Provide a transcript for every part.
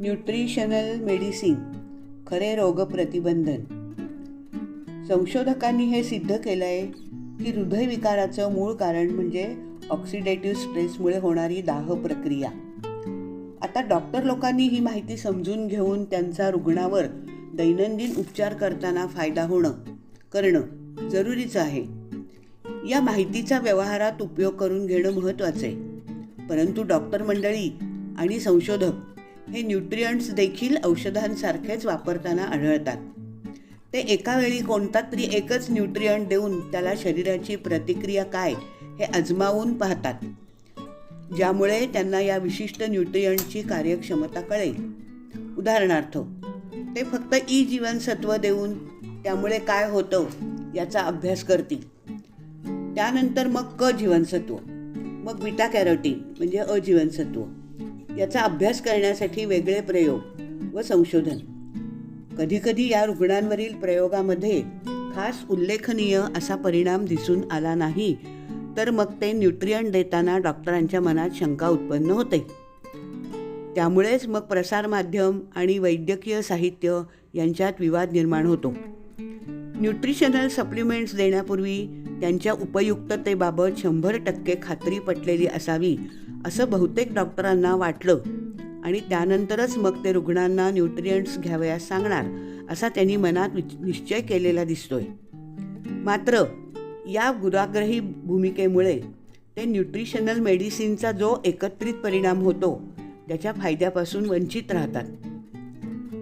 Nutritional medicine खरे रोगप्रतिबंधन संशोधकांनी हे सिद्ध केलं आहे की हृदयविकाराचं मूळ कारण म्हणजे ऑक्सिडेटिव्ह स्ट्रेसमुळे होणारी दाह प्रक्रिया. आता डॉक्टर लोकांनी ही माहिती समजून घेऊन त्यांचा रुग्णावर दैनंदिन उपचार करताना फायदा होणं करणं जरुरीचं आहे. या माहितीचा व्यवहारात उपयोग करून घेणं महत्त्वाचं आहे परंतु डॉक्टर मंडळी आणि संशोधक हे न्यूट्रियंट्स देखील औषधांसारखेच वापरताना आढळतात. ते एका वेळी कोणता तरी एकच न्यूट्रियंट देऊन त्याला शरीराची प्रतिक्रिया काय हे आजमावून पाहतात ज्यामुळे त्यांना या विशिष्ट न्यूट्रियंटची कार्यक्षमता कळेल. उदाहरणार्थ ते फक्त ई जीवनसत्व देऊन त्यामुळे काय होतं याचा अभ्यास करतील. त्यानंतर मग क जीवनसत्व मग बीटा कॅरोटीन म्हणजे अजीवनसत्व. याचा अभ्यास करण्यासाठी वेगळे प्रयोग व संशोधन. कधीकधी या रुग्णांवरील प्रयोगामध्ये खास उल्लेखनीय असा परिणाम दिसून आला नाही तर मग ते न्यूट्रियंट देताना डॉक्टरांच्या मनात शंका उत्पन्न होते. त्यामुळेच मग प्रसारमाध्यम आणि वैद्यकीय साहित्य यांच्यात विवाद निर्माण होतो. न्यूट्रिशनल सप्लिमेंट्स देण्यापूर्वी त्यांच्या उपयुक्ततेबाबत शंभर टक्के खात्री पटलेली असावी असं बहुतेक डॉक्टरांना वाटलं. आणि त्यानंतरच मग ते रुग्णांना न्यूट्रियंट्स घ्यावयास सांगणार असा त्यांनी मनात विच- निश्चय केलेला दिसतोय. मात्र या गुराग्रही भूमिकेमुळे ते न्यूट्रिशनल मेडिसिनचा जो एकत्रित परिणाम होतो त्याच्या फायद्यापासून वंचित राहतात.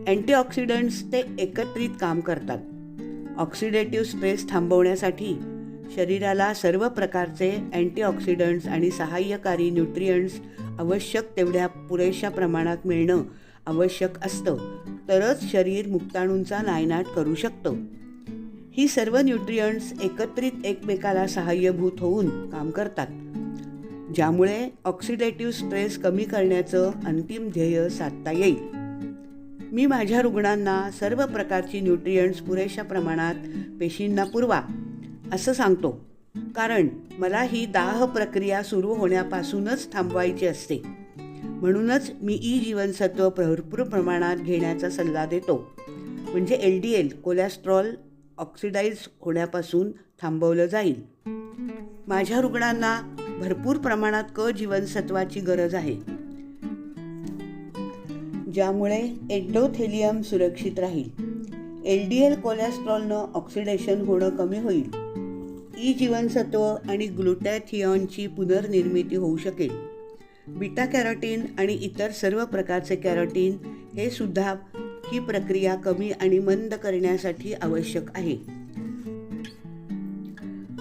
अँटीऑक्सिडंट्स ते एकत्रित काम करतात. ऑक्सिडेटिव्ह स्ट्रेस थांबवण्यासाठी शरीराला सर्व प्रकारचे अँटीऑक्सिडंट्स आणि सहाय्यकारी न्यूट्रियंट्स आवश्यक तेवढ्या पुरेशा प्रमाणात मिळणं आवश्यक असतं. तरच शरीर मुक्ताणूंचा नायनाट करू शकतं. ही सर्व न्यूट्रियंट्स एकत्रित एकमेकाला सहाय्यभूत होऊन काम करतात. ज्यामुळे ऑक्सिडेटिव्ह स्ट्रेस कमी करण्याचं अंतिम ध्येय साधता येईल. मी माझ्या रुग्णांना सर्व प्रकारची न्यूट्रियंट्स पुरेशा प्रमाणात पेशींना पुरवा असं सांगतो. कारण मला ही दाह प्रक्रिया सुरू होण्यापासूनच थांबवायची असते. म्हणूनच मी ई जीवनसत्व भरपूर प्रमाणात घेण्याचा सल्ला देतो. म्हणजे L D L cholesterol oxidise होण्यापासून थांबवलं जाईल. माझ्या रुग्णांना भरपूर प्रमाणात क जीवनसत्वाची गरज आहे. ज्यामुळे एंडोथेलियम सुरक्षित राहील. एल डी एल कोलेस्ट्रॉलनं ऑक्सिडेशन होणं कमी होईल. ई जीवनसत्व आणि ग्लुटॅथियॉनची पुनर्निर्मिती होऊ शकेल. बीटा कॅरोटीन आणि इतर सर्व प्रकारचे कॅरोटीन हे सुद्धा ही प्रक्रिया कमी आणि मंद करण्यासाठी आवश्यक आहे.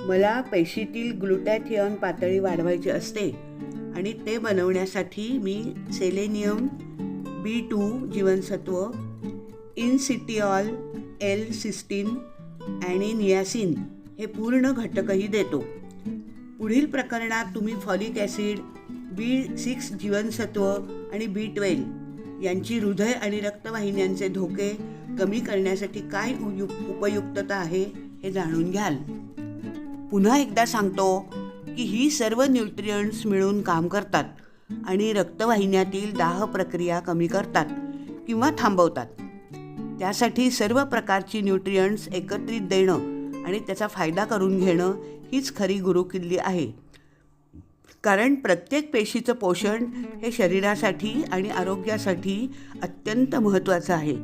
मला पेशीतील ग्लुटॅथिऑन पातळी वाढवायची असते आणि ते बनवण्यासाठी मी सेलेनियम बी टू जीवनसत्व इनसिटिऑल एल सिस्टीन आणि नियासिन हे पूर्ण घटकही देतो. पुढील प्रकरणात तुम्ही फॉलिक ॲसिड बी सिक्स जीवनसत्व आणि बी ट्वेल्व यांची हृदय आणि रक्तवाहिन्यांचे धोके कमी करण्यासाठी काय उपयुक्तता आहे हे जाणून घ्याल. पुन्हा एकदा सांगतो की ही सर्व न्यूट्रियंट्स मिळून काम करतात. आणि रक्तवाहिन्यातील दाह प्रक्रिया कमी करतात किंवा थांबवतात. त्यासाठी सर्व प्रकारची न्यूट्रियंट्स एकत्रित देणं आणि त्याचा फायदा करून घेणं हीच खरी गुरुकिल्ली आहे. कारण प्रत्येक पेशीचं पोषण हे शरीरासाठी आणि आरोग्यासाठी अत्यंत महत्त्वाचं आहे.